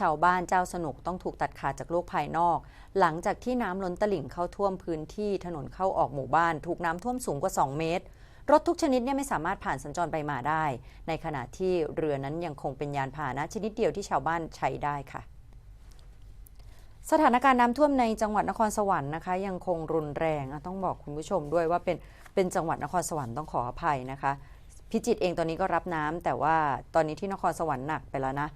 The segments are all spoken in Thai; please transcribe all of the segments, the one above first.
ชาวบ้านเจ้าสนุกต้องถูกตัดขาดจากโลกภายนอก หลังจากที่น้ำล้นตลิ่งเข้าท่วมพื้นที่ถนนเข้าออกหมู่บ้าน ถูกน้ำท่วมสูงกว่า 2 เมตร รถทุกชนิดเนี่ยไม่สามารถผ่านสัญจรไปมาได้ ในขณะที่เรือนั้นยังคงเป็นยานพาหนะชนิดเดียวที่ชาวบ้านใช้ได้ค่ะสถานการณ์น้ำท่วมในจังหวัดนครสวรรค์นะคะ ยังคงรุนแรงต้องบอกคุณผู้ชมด้วยว่าเป็นเป็นจังหวัดนครสวรรค์ต้องขออภัยนะคะ พิจิตรเองตอนนี้ก็รับน้ำแต่ว่าตอนนี้ที่นครสวรรค์หนักไปแล้วนะ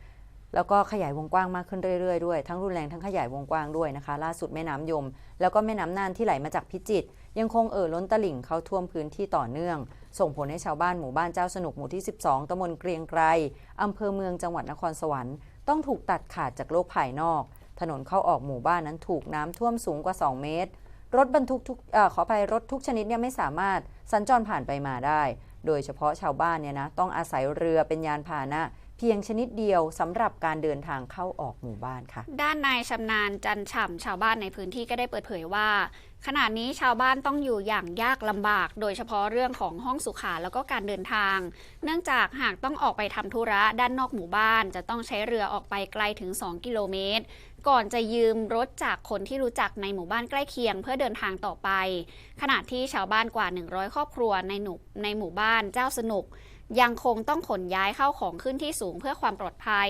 แล้วก็ขยายวงกว้างมากขึ้นเรื่อยๆด้วย ทั้งรุนแรงทั้งขยายวงกว้างด้วยนะคะ ล่าสุดแม่น้ำยม แล้วก็แม่น้ำน่านที่ไหลมาจากพิจิตรยังคงเอ่อล้นตลิ่งเข้าท่วมพื้นที่ต่อเนื่อง ส่งผลให้ชาวบ้านหมู่บ้านเจ้าสนุกหมู่ที่ 12ตำบลเกรียงไกรอำเภอเมืองจังหวัดนครสวรรค์ต้องถูกตัดขาดจากโลกภายนอก ถนนเข้าออกหมู่บ้านนั้นถูกน้ำท่วมสูงกว่า 2 เมตร รถบรรทุกทุกอขออภัยรถทุกชนิดเนี่ยไม่สามารถสัญจรผ่านไปมาได้ โดยเฉพาะชาวบ้านเนี่ยนะต้องอาศัยเรือเป็นยานพาหนะ พียงชนิดเดียวสำหรับการเดินทางเข้าออกหมู่บ้านค่ะ ด้านนายชำนาญจันฉ่ำชาวบ้านในพื้นที่ก็ได้เปิดเผยว่า ขณะนี้ชาวบ้านต้องอยู่อย่างยากลำบาก โดยเฉพาะเรื่องของห้องสุขาแล้วก็การเดินทาง เนื่องจากหากต้องออกไปทำธุระด้านนอกหมู่บ้าน จะต้องใช้เรือออกไปไกลถึง 2 กิโลเมตร ก่อนจะยืมรถจากคนที่รู้จักในหมู่บ้านใกล้เคียง เพื่อเดินทางต่อไป ขณะที่ชาวบ้านกว่า 100 ครอบครัวในหนุในหมู่บ้านเจ้าสนุก ยังคงต้องขนย้ายเข้าของขึ้นที่สูงเพื่อความปลอดภัย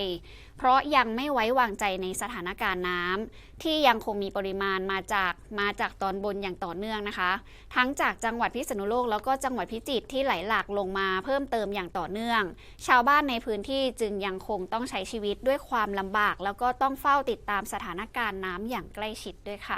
เพราะยังไม่ไว้วางใจในสถานการณ์น้ำที่ยังคงมีปริมาณมาจากมาจากตอนบนอย่างต่อเนื่องนะคะ ทั้งจากจังหวัดพิษณุโลกแล้วก็จังหวัดพิจิตรที่ไหลหลากลงมาเพิ่มเติมอย่างต่อเนื่อง ชาวบ้านในพื้นที่จึงยังคงต้องใช้ชีวิตด้วยความลำบาก แล้วก็ต้องเฝ้าติดตามสถานการณ์น้ำอย่างใกล้ชิดด้วยค่ะ